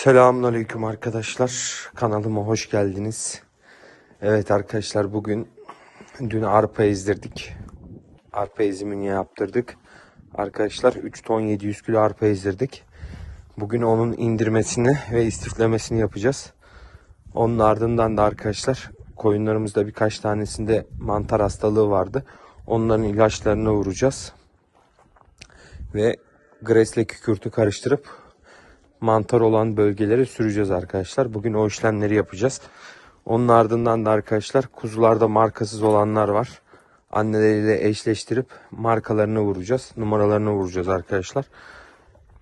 Selamünaleyküm arkadaşlar. Kanalıma hoş geldiniz. Evet arkadaşlar bugün dün arpa ezdirdik. Arpa ezimini yaptırdık. Arkadaşlar 3 ton 700 kilo arpa ezdirdik. Bugün onun indirmesini ve istiflemesini yapacağız. Onun ardından da arkadaşlar koyunlarımızda birkaç tanesinde mantar hastalığı vardı. Onların ilaçlarını vuracağız. Ve gresle kükürtü karıştırıp mantar olan bölgelere süreceğiz arkadaşlar. Bugün o işlemleri yapacağız. Onun ardından da arkadaşlar kuzularda markasız olanlar var. Anneleriyle eşleştirip markalarını vuracağız. Numaralarını vuracağız arkadaşlar.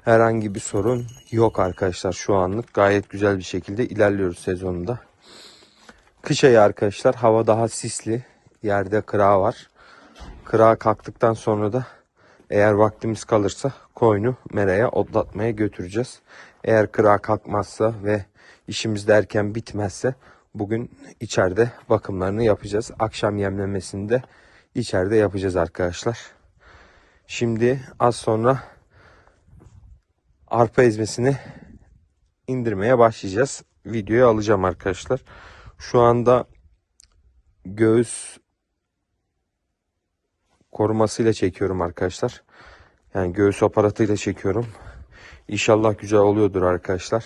Herhangi bir sorun yok arkadaşlar şu anlık. Gayet güzel bir şekilde ilerliyoruz sezonunda. Kış ayı arkadaşlar hava daha sisli. Yerde kıra var. Kıra kalktıktan sonra da eğer vaktimiz kalırsa koyunu meraya otlatmaya götüreceğiz. Eğer kıra kalkmazsa ve işimiz de erken bitmezse bugün içeride bakımlarını yapacağız. Akşam yemlemesini de içeride yapacağız arkadaşlar. Şimdi az sonra arpa ezmesini indirmeye başlayacağız. Videoyu alacağım arkadaşlar. Şu anda göğüs korumasıyla çekiyorum arkadaşlar. Yani göğüs aparatıyla çekiyorum. İnşallah güzel oluyordur arkadaşlar.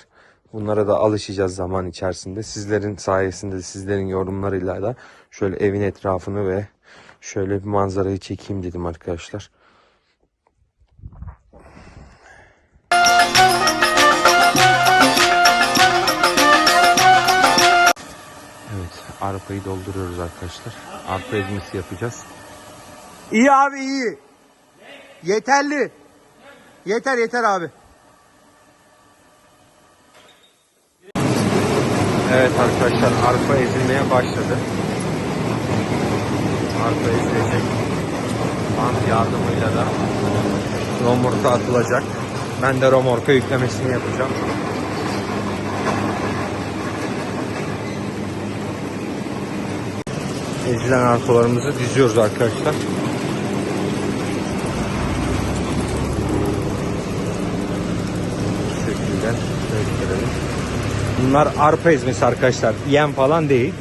Bunlara da alışacağız zaman içerisinde. Sizlerin sayesinde, sizlerin yorumlarıyla da şöyle evin etrafını ve şöyle bir manzarayı çekeyim dedim arkadaşlar. Evet, arpayı dolduruyoruz arkadaşlar. Arpa ezmesi yapacağız. İyi abi iyi. Yeterli. Yeter yeter abi. Evet arkadaşlar arpa ezilmeye başladı. Arpa ezilecek. Bant yardımıyla da romorka atılacak. Ben de romorka yüklemesini yapacağım. Ezilen arpalarımızı diziyoruz arkadaşlar. Bunlar arpa ezmesi arkadaşlar. Yem falan değil.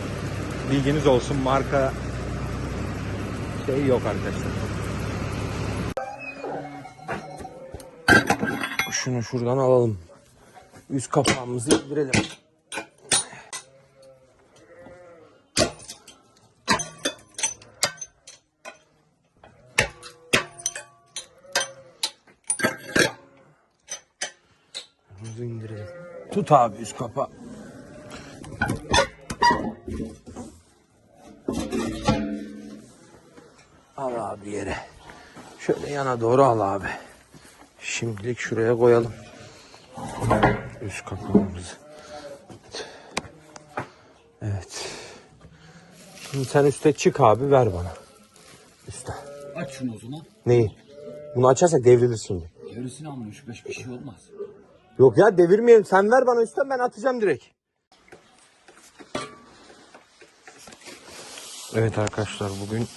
Bilginiz olsun marka şey yok arkadaşlar. Şunu şuradan alalım. Üst kapağımızı indirelim. Tut abi üst kapağı. Al abi yere. Şöyle yana doğru al abi. Şimdilik şuraya koyalım. Üst kapağımızı. Evet. Şimdi sen üste çık abi ver bana. Üste. Aç şunu o zaman. Neyi? Bunu açarsak devrilir şimdi. Yarısını almış. Beş bir şey olmaz. Yok ya devirmeyelim. Sen ver bana üstten ben atacağım direkt. Evet arkadaşlar bugün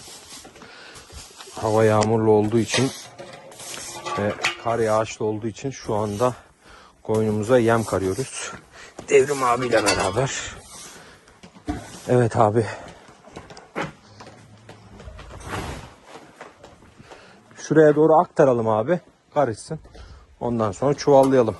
hava yağmurlu olduğu için ve kar yağışlı olduğu için şu anda koynumuza yem karıyoruz. Devrim abiyle beraber. Evet abi. Şuraya doğru aktaralım abi. Karışsın. Ondan sonra çuvallayalım.